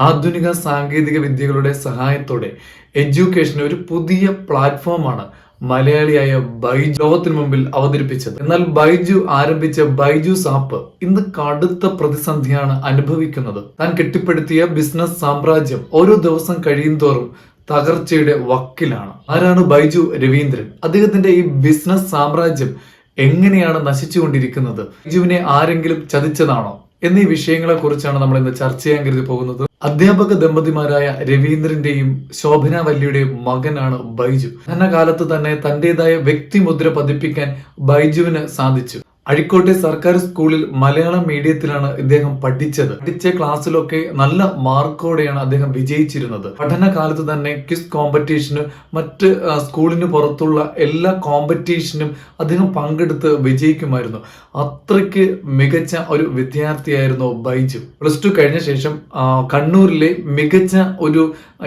ആധുനിക സാങ്കേതിക വിദ്യകളുടെ സഹായത്തോടെ എഡ്യൂക്കേഷന് ഒരു പുതിയ പ്ലാറ്റ്ഫോമാണ് മലയാളിയായ ബൈജു ലോകത്തിന് മുമ്പിൽ അവതരിപ്പിച്ചത്. എന്നാൽ ബൈജു ആരംഭിച്ച ബൈജൂസ് ആപ്പ് ഇന്ന് കടുത്ത പ്രതിസന്ധിയാണ് അനുഭവിക്കുന്നത്. താൻ കെട്ടിപ്പടുത്തിയ ബിസിനസ് സാമ്രാജ്യം ഓരോ ദിവസം കഴിയുന്തോറും തകർച്ചയുടെ വക്കിലാണ്. ആരാണ് ബൈജു രവീന്ദ്രൻ? അദ്ദേഹത്തിന്റെ ഈ ബിസിനസ് സാമ്രാജ്യം എങ്ങനെയാണ് നശിച്ചുകൊണ്ടിരിക്കുന്നത്? ബൈജുവിനെ ആരെങ്കിലും ചതിച്ചതാണോ? എന്നീ വിഷയങ്ങളെ കുറിച്ചാണ് നമ്മൾ ഇന്ന് ചർച്ച ചെയ്യാൻ കരുതി പോകുന്നത്. അധ്യാപക ദമ്പതിമാരായ രവീന്ദ്രന്റെയും ശോഭന വല്ലിയുടെയും മകനാണ് ബൈജു. എന്ന കാലത്ത് തന്നെ തന്റേതായ വ്യക്തിമുദ്ര പതിപ്പിക്കാൻ ബൈജുവിന് സാധിച്ചു. അഴിക്കോട്ടെ സർക്കാർ സ്കൂളിൽ മലയാളം മീഡിയത്തിലാണ് ഇദ്ദേഹം പഠിച്ചത്. പഠിച്ച ക്ലാസ്സിലൊക്കെ നല്ല മാർക്കോടെയാണ് അദ്ദേഹം വിജയിച്ചിരുന്നത്. പഠനകാലത്ത് തന്നെ ക്വിസ് കോമ്പറ്റീഷന് മറ്റ് സ്കൂളിന് പുറത്തുള്ള എല്ലാ കോമ്പറ്റീഷനും അദ്ദേഹം പങ്കെടുത്ത് വിജയിക്കുമായിരുന്നു. അത്രയ്ക്ക് മികച്ച ഒരു വിദ്യാർത്ഥിയായിരുന്നു ബൈജു. പ്ലസ് ടു കഴിഞ്ഞ ശേഷം കണ്ണൂരിലെ മികച്ച ഒരു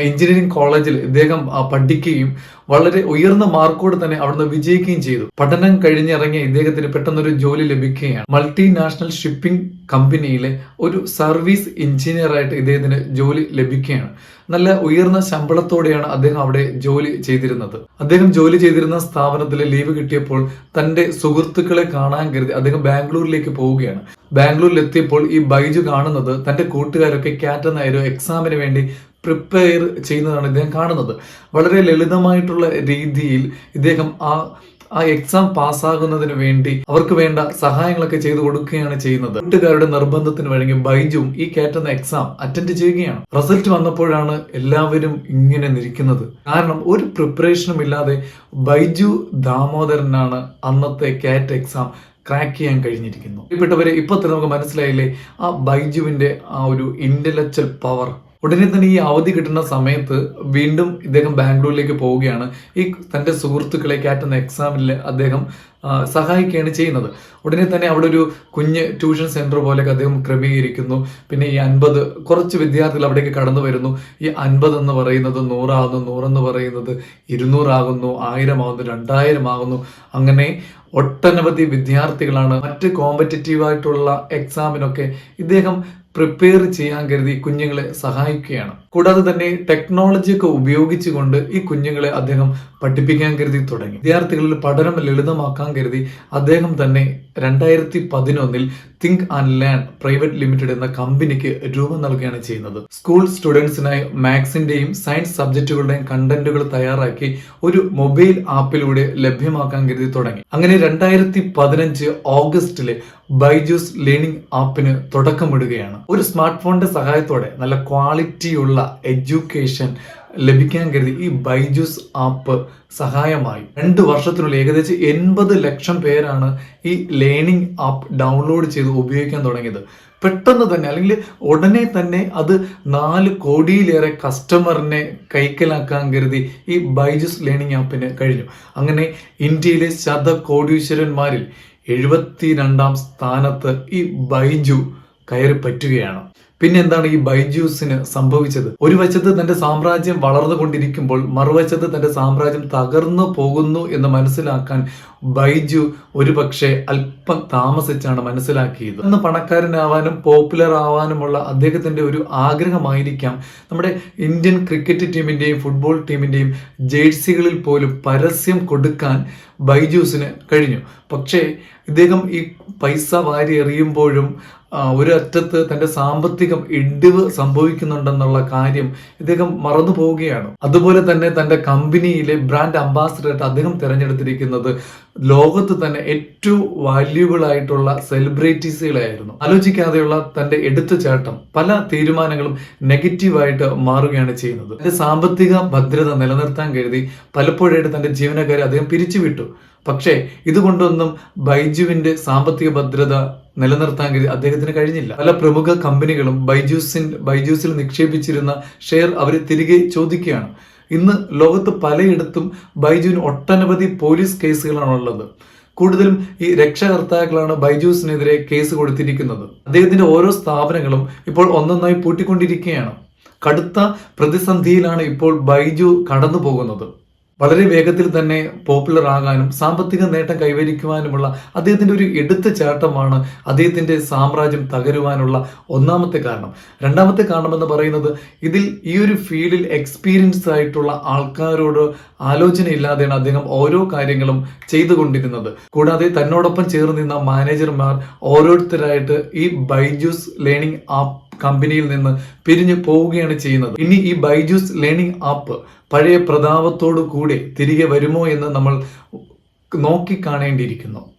എഞ്ചിനീയറിംഗ് കോളേജിൽ ഇദ്ദേഹം പഠിക്കുകയും വളരെ ഉയർന്ന മാർക്കോട് തന്നെ അവിടുന്ന് വിജയിക്കുകയും ചെയ്തു. പഠനം കഴിഞ്ഞിറങ്ങിയ ഇദ്ദേഹത്തിന് പെട്ടെന്നൊരു ജോലി ലഭിക്കുകയാണ്. മൾട്ടിനാഷണൽ ഷിപ്പിംഗ് കമ്പനിയിലെ ഒരു സർവീസ് എഞ്ചിനീയറായിട്ട് ഇദ്ദേഹത്തിന് ജോലി ലഭിക്കുകയാണ്. നല്ല ഉയർന്ന ശമ്പളത്തോടെയാണ് അദ്ദേഹം അവിടെ ജോലി ചെയ്തിരുന്നത്. അദ്ദേഹം ജോലി ചെയ്തിരുന്ന സ്ഥാപനത്തിൽ ലീവ് കിട്ടിയപ്പോൾ തന്റെ സുഹൃത്തുക്കളെ കാണാൻ കരുതി അദ്ദേഹം ബാംഗ്ലൂരിലേക്ക് പോവുകയാണ്. ബാംഗ്ലൂരിൽ എത്തിയപ്പോൾ ഈ ബൈജു കാണുന്നത് തന്റെ കൂട്ടുകാരൊക്കെ കാറ്റ് നായരോ എക്സാമിന് വേണ്ടി പ്രിപ്പയർ ചെയ്യുന്നതാണ് ഇദ്ദേഹം കാണുന്നത്. വളരെ ലളിതമായിട്ടുള്ള രീതിയിൽ ഇദ്ദേഹം ആ ആ എക്സാം പാസ്സാകുന്നതിന് വേണ്ടി അവർക്ക് വേണ്ട സഹായങ്ങളൊക്കെ ചെയ്തു കൊടുക്കുകയാണ് ചെയ്യുന്നത്. കൂട്ടുകാരുടെ നിർബന്ധത്തിന് വഴങ്ങി ബൈജുവും ഈ കയറ്റുന്ന എക്സാം അറ്റൻഡ് ചെയ്യുകയാണ്. റിസൾട്ട് വന്നപ്പോഴാണ് എല്ലാവരും ഇങ്ങനെ നിൽക്കുന്നത്. കാരണം ഒരു പ്രിപ്പറേഷനും ഇല്ലാതെ ബൈജു ദാമോദരനാണ് അന്നത്തെ കാറ്റ് എക്സാം ക്രാക്ക് ചെയ്യാൻ കഴിഞ്ഞിരിക്കുന്നു പ്രിയപ്പെട്ടവരെ ഇപ്പോൾ തന്നെ നമുക്ക് മനസ്സിലായില്ലേ? ആ ബൈജുവിന്റെ ആ ഒരു ഇന്റലക്ച്വൽ പവർ ഉടനെ തന്നെ ഈ അവധി കിട്ടുന്ന സമയത്ത് വീണ്ടും ഇദ്ദേഹം ബാംഗ്ലൂരിലേക്ക് പോവുകയാണ്. ഈ തന്റെ സുഹൃത്തുക്കളെ കയറ്റുന്ന എക്സാമിൽ അദ്ദേഹം സഹായിക്കുകയാണ് ചെയ്യുന്നത്. ഉടനെ തന്നെ അവിടെ ഒരു കുഞ്ഞ് ട്യൂഷൻ സെന്റർ പോലെയൊക്കെ അദ്ദേഹം ക്രമീകരിക്കുന്നു. പിന്നെ ഈ അൻപത് കുറച്ച് വിദ്യാർത്ഥികൾ അവിടേക്ക് കടന്നു വരുന്നു. ഈ അൻപത് എന്ന് പറയുന്നത് നൂറാകുന്നു നൂറെന്ന് പറയുന്നത് ഇരുന്നൂറാകുന്നു ആയിരമാകുന്നു രണ്ടായിരം ആകുന്നു അങ്ങനെ ഒട്ടനവധി വിദ്യാർത്ഥികളാണ് മറ്റ് കോമ്പറ്ററ്റീവ് ആയിട്ടുള്ള എക്സാമിനൊക്കെ ഇദ്ദേഹം പ്രിപ്പയർ ചെയ്യാൻ കരുതി കുഞ്ഞുങ്ങളെ സഹായിക്കുകയാണ്. കൂടാതെ തന്നെ ടെക്നോളജിയൊക്കെ ഉപയോഗിച്ചുകൊണ്ട് ഈ കുഞ്ഞുങ്ങളെ അദ്ദേഹം പഠിപ്പിക്കാൻ കരുതി തുടങ്ങി. വിദ്യാർത്ഥികളിൽ പഠനം ലളിതമാക്കാൻ കരുതി അദ്ദേഹം തന്നെ രണ്ടായിരത്തി പതിനൊന്നിൽ think and learn private limited എന്ന കമ്പനിക്ക് രൂപം നൽകുകയാണ് ചെയ്യുന്നത്. സ്കൂൾ സ്റ്റുഡൻസിനായി മാത്സിന്റെയും സയൻസ് സബ്ജക്റ്റുകളുടെയും കണ്ടന്റുകൾ തയ്യാറാക്കി ഒരു മൊബൈൽ ആപ്പിലൂടെ ലഭ്യമാക്കാൻ കരുതി തുടങ്ങി. അങ്ങനെ രണ്ടായിരത്തി പതിനഞ്ച് ഓഗസ്റ്റിൽ ബൈജൂസ് ലേണിംഗ് ആപ്പിന് തുടക്കമിടുകയാണ്. ഒരു സ്മാർട്ട് ഫോണിന്റെ സഹായത്തോടെ നല്ല ക്വാളിറ്റിയുള്ള എഡ്യൂക്കേഷൻ ലഭിക്കാൻ കരുതി ഈ ബൈജൂസ് ആപ്പ് സഹായമായി. രണ്ട് വർഷത്തിനുള്ളിൽ ഏകദേശം എൺപത് ലക്ഷം പേരാണ് ഈ ലേണിംഗ് ആപ്പ് ഡൗൺലോഡ് ചെയ്ത് ഉപയോഗിക്കാൻ തുടങ്ങിയത്. പെട്ടെന്ന് തന്നെ അല്ലെങ്കിൽ ഉടനെ തന്നെ അത് നാല് കോടിയിലേറെ കസ്റ്റമറിനെ കൈക്കലാക്കാൻ കരുതി ഈ ബൈജൂസ് ലേണിംഗ് ആപ്പിന് കഴിഞ്ഞു. അങ്ങനെ ഇന്ത്യയിലെ ശതകോടീശ്വരന്മാരിൽ എഴുപത്തിരണ്ടാം സ്ഥാനത്ത് ഈ ബൈജു കയറി പറ്റുകയാണ്. പിന്നെ എന്താണ് ഈ ബൈജൂസിന് സംഭവിച്ചത്? ഒരു വശത്ത് തന്റെ സാമ്രാജ്യം വളർന്നുകൊണ്ടിരിക്കുമ്പോൾ മറുവശത്ത് തന്റെ സാമ്രാജ്യം തകർന്നു പോകുന്നു എന്ന് മനസ്സിലാക്കാൻ ബൈജു ഒരുപക്ഷെ അല്പം താമസിച്ചാണ് മനസ്സിലാക്കിയത്. അന്ന് പണക്കാരനാവാനും പോപ്പുലർ ആവാനുമുള്ള അദ്ദേഹത്തിന്റെ ഒരു ആഗ്രഹമായിരിക്കാം. നമ്മുടെ ഇന്ത്യൻ ക്രിക്കറ്റ് ടീമിന്റെയും ഫുട്ബോൾ ടീമിന്റെയും ജേഴ്സികളിൽ പോലും പരസ്യം കൊടുക്കാൻ ബൈജൂസിന് കഴിഞ്ഞു. പക്ഷേ ഇദ്ദേഹം ഈ പൈസ വാരി എറിയുമ്പോഴും ഒരറ്റത്ത് തന്റെ സാമ്പത്തികം ഇടിവ് സംഭവിക്കുന്നുണ്ടെന്നുള്ള കാര്യം ഇദ്ദേഹം മറന്നു പോവുകയാണ്. അതുപോലെ തന്നെ തന്റെ കമ്പനിയിലെ ബ്രാൻഡ് അംബാസിഡറായിട്ട് അദ്ദേഹം തിരഞ്ഞെടുത്തിരിക്കുന്നത് ലോകത്ത് തന്നെ ഏറ്റവും വാല്യൂബിൾ ആയിട്ടുള്ള സെലിബ്രിറ്റീസുകളായിരുന്നു. ആലോചിക്കാതെയുള്ള തന്റെ എടുത്തുചാട്ടം പല തീരുമാനങ്ങളും നെഗറ്റീവായിട്ട് മാറുകയാണ് ചെയ്യുന്നത്. തന്റെ സാമ്പത്തിക ഭദ്രത നിലനിർത്താൻ കരുതി പലപ്പോഴായിട്ട് തന്റെ ജീവനക്കാരെ അദ്ദേഹം പിരിച്ചുവിട്ടു. പക്ഷേ ഇതുകൊണ്ടൊന്നും ബൈജുവിന്റെ സാമ്പത്തിക ഭദ്രത നിലനിർത്താൻ അദ്ദേഹത്തിന് കഴിഞ്ഞില്ല. പല പ്രമുഖ കമ്പനികളും ബൈജൂസിൻ ബൈജൂസിൽ നിക്ഷേപിച്ചിരുന്ന ഷെയർ അവർ തിരികെ ചോദിക്കുകയാണ്. ഇന്ന് ലോകത്ത് പലയിടത്തും ബൈജുവിന് ഒട്ടനവധി പോലീസ് കേസുകളാണുള്ളത് കൂടുതലും ഈ രക്ഷകർത്താക്കളാണ് ബൈജൂസിനെതിരെ കേസ് കൊടുത്തിരിക്കുന്നത്. അദ്ദേഹത്തിന്റെ ഓരോ സ്ഥാപനങ്ങളും ഇപ്പോൾ ഒന്നൊന്നായി പൂട്ടിക്കൊണ്ടിരിക്കുകയാണ്. കടുത്ത പ്രതിസന്ധിയിലാണ് ഇപ്പോൾ ബൈജു കടന്നു പോകുന്നത് വളരെ വേഗത്തിൽ തന്നെ പോപ്പുലർ ആകാനും സാമ്പത്തിക നേട്ടം കൈവരിക്കുവാനുമുള്ള അദ്ദേഹത്തിന്റെ ഒരു എടുത്ത ചാട്ടമാണ് അദ്ദേഹത്തിന്റെ സാമ്രാജ്യം തകരുവാനുള്ള ഒന്നാമത്തെ കാരണം. രണ്ടാമത്തെ കാരണമെന്ന് പറയുന്നത് ഇതിൽ ഈ ഒരു ഫീൽഡിൽ എക്സ്പീരിയൻസ് ആയിട്ടുള്ള ആൾക്കാരോട് ആലോചനയില്ലാതെയാണ് അദ്ദേഹം ഓരോ കാര്യങ്ങളും ചെയ്തുകൊണ്ടിരുന്നത്. കൂടാതെ തന്നോടൊപ്പം ചേർന്ന് നിന്ന മാനേജർമാർ ഓരോരുത്തരായിട്ട് ഈ ബൈജൂസ് ലേണിംഗ് ആപ്പ് കമ്പനിയിൽ നിന്ന് പിരിഞ്ഞു പോവുകയാണ് ചെയ്യുന്നത്. ഇനി ഈ ബൈജൂസ് ലേണിംഗ് ആപ്പ് പഴയ പ്രതാപത്തോടു കൂടെ തിരികെ വരുമോ എന്ന് നമ്മൾ നോക്കി കാണേണ്ടിയിരിക്കുന്നു